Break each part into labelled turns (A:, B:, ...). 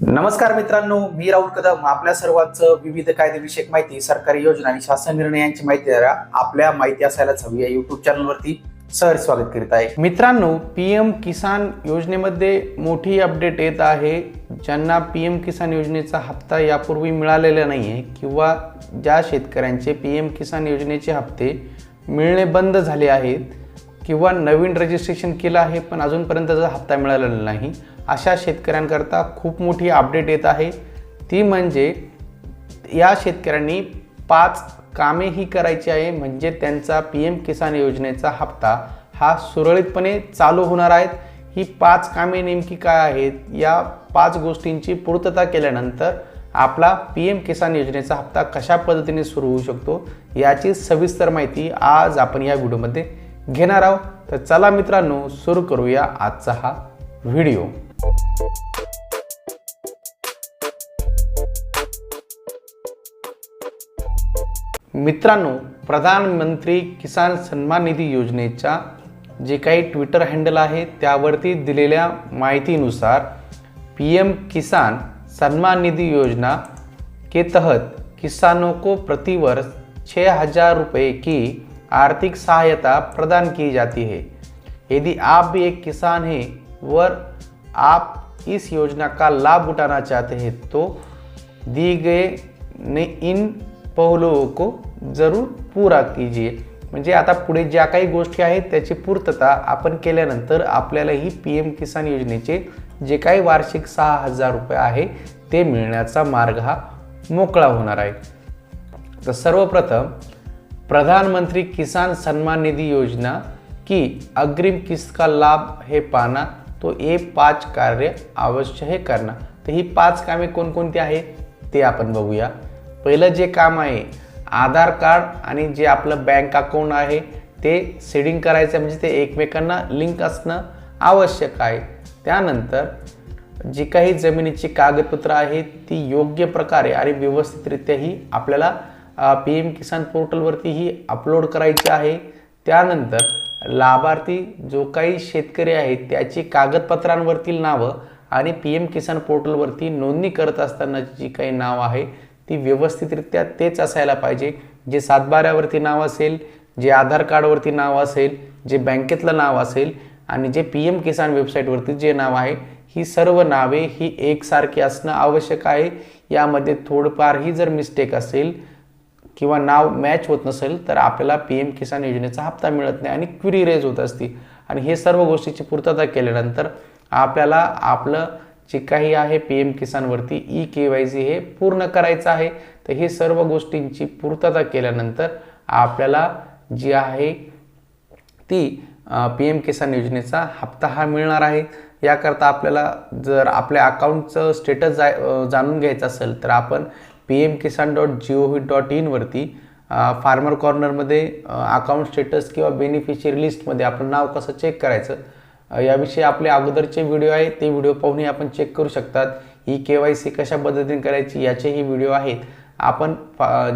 A: नमस्कार मित्रांनो मी राहुल कदम. आपल्या सर्वांचं विविध कायदेविषयक माहिती सरकारी योजना आणि शासन निर्णयांची माहिती देणाऱ्या आपल्या माहिती असायलाच हवी या युट्यूब चॅनलवरती सर स्वागत करीत आहे.
B: मित्रांनो पी एम किसान योजनेमध्ये मोठी अपडेट येत आहे. ज्यांना पी एम किसान योजनेचा हप्ता यापूर्वी मिळालेला नाही आहे किंवा ज्या शेतकऱ्यांचे पी एम किसान योजनेचे हप्ते मिळणे बंद झाले आहेत किंवा नवीन रजिस्ट्रेशन केलं आहे पण अजूनपर्यंत त्याचा हप्ता मिळालेला नाही. अशा शेतकऱ्यांकरता खूप मोठी अपडेट येत आहे. ती म्हणजे या शेतकऱ्यांनी पाच कामे ही करायची आहे. म्हणजे त्यांचा पी एम किसान योजनेचा हप्ता हा सुरळीतपणे चालू होणार आहेत ही पाच कामे नेमकी काय आहेत? या पाच गोष्टींची पूर्तता केल्यानंतर आपला पी एम किसान योजनेचा हप्ता कशा पद्धतीने सुरू होऊ शकतो याची सविस्तर माहिती आज आपण या व्हिडिओमध्ये घेणार आहोत. तर चला मित्रांनो सुरू करूया आजचा हा व्हिडिओ. मित्रांनो प्रधानमंत्री किसान सन्मान निधी योजनेच्या जे काही ट्विटर हँडल आहे त्यावरती दिलेल्या माहितीनुसार पी एम किसान सन्मान निधि योजना के तहत किसानों को प्रतिवर्ष छः हजार रुपये की आर्थिक सहायता प्रदान की जाती है। यदि आप भी एक किसान हैं और आप इस योजना का लाभ उठाना चाहते हैं तो दी गए ने इन पहलुओं को जरूर पूरा कीजिए। म्हणजे आता पुढे ज्या काही गोष्टी आहेत त्याची पूर्तता आपण केल्यानंतर आपल्याला ही पी एम किसान योजनेचे जे काही वार्षिक सहा हजार रुपये आहे ते मिळण्याचा मार्ग हा मोकळा होणार आहे. तर सर्वप्रथम प्रधानमंत्री किसान सन्मान निधी योजना की अग्रिम किस्त का लाभ हे पाना तो ए पाच कार्य अवश्य हे करणं तर ही पाच कामे कोणकोणती आहेत ते आपण बघूया. पहिलं जे काम आहे आधार कार्ड आणि जे आपलं बँक अकाउंट आहे ते सेडिंग करायचं आहे म्हणजे ते एकमेकांना लिंक असणं आवश्यक आहे. त्यानंतर जी काही जमिनीची कागदपत्रं आहेत ती योग्य प्रकारे आणि व्यवस्थितरित्याही आपल्याला पी एम किसान पोर्टलवरतीही अपलोड करायची आहे. त्यानंतर लाभार्थी जो काही शेतकरी आहेत त्याची कागदपत्रांवरतील नावं आणि पी एम किसान पोर्टलवरती नोंदणी करत असताना जी काही नाव आहे ती व्यवस्थितरित्या तेच असायला पाहिजे. जे सातबाऱ्यावरती नाव असेल जे आधार कार्डवरती नाव असेल जे बँकेतलं नाव असेल आणि जे पी एम किसान वेबसाईटवरती जे नाव आहे ही सर्व नावे ही एकसारखी असणं आवश्यक आहे. यामध्ये थोडंफारही जर मिस्टेक असेल किंवा नाव मॅच होत नसेल तर आपल्याला पी एम किसान योजनेचा हप्ता मिळत नाही आणि क्विरी रेज होत असती. आणि हे सर्व गोष्टीची पूर्तता केल्यानंतर आपल्याला आपलं जे काही आहे पी एम किसानवरती ई के वाय सी हे पूर्ण करायचं आहे. तर हे सर्व गोष्टींची पूर्तता केल्यानंतर आपल्याला जी आहे ती पी एम किसान योजनेचा हप्ता हा मिळणार आहे. याकरता आपल्याला जर आपल्या अकाउंटचं स्टेटस जा जाणून घ्यायचं असेल तर आपण P M Kisan dot G O V dot इनवरती farmer कॉर्नरमध्ये अकाउंट स्टेटस किंवा बेनिफिशियरी लिस्टमध्ये आपलं नाव कसं चेक करायचं याविषयी आपले अगोदरचे व्हिडिओ आहे ते व्हिडिओ पाहूनही आपण चेक करू शकतात. ई के वाय सी कशा पद्धतीने करायची याचेही व्हिडिओ आहेत. आपण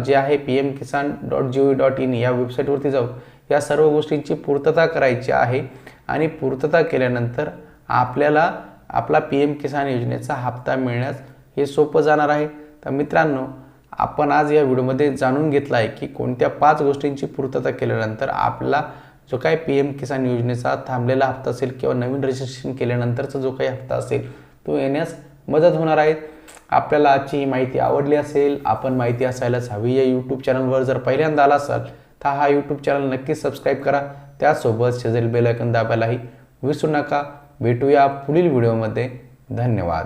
B: जे आहे P M Kisan dot G O V dot in या वेबसाईटवरती जाऊ या सर्व गोष्टींची पूर्तता करायची आहे. आणि पूर्तता केल्यानंतर आपल्याला आपला पी एम किसान योजनेचा हप्ता मिळण्यास हे सोपं जाणार आहे. तर मित्रांनो आपण आज या व्हिडिओमध्ये जाणून घेतलं आहे की कोणत्या पाच गोष्टींची पूर्तता केल्यानंतर आपला जो काही पी एम किसान योजनेचा थांबलेला हप्ता असेल किंवा नवीन रजिस्ट्रेशन केल्यानंतरचा जो काही हप्ता असेल तो येण्यास मदत होणार आहे. आपल्याला आजची ही माहिती आवडली असेल आपण माहिती असायलाच हवी. या यूट्यूब चॅनलवर जर पहिल्यांदा आला असाल तर हा यूट्यूब चॅनल नक्कीच सबस्क्राईब करा. त्यासोबत शेजारी बेल आयकन दाबायलाही विसरू नका. भेटूया पुढील व्हिडिओमध्ये. धन्यवाद.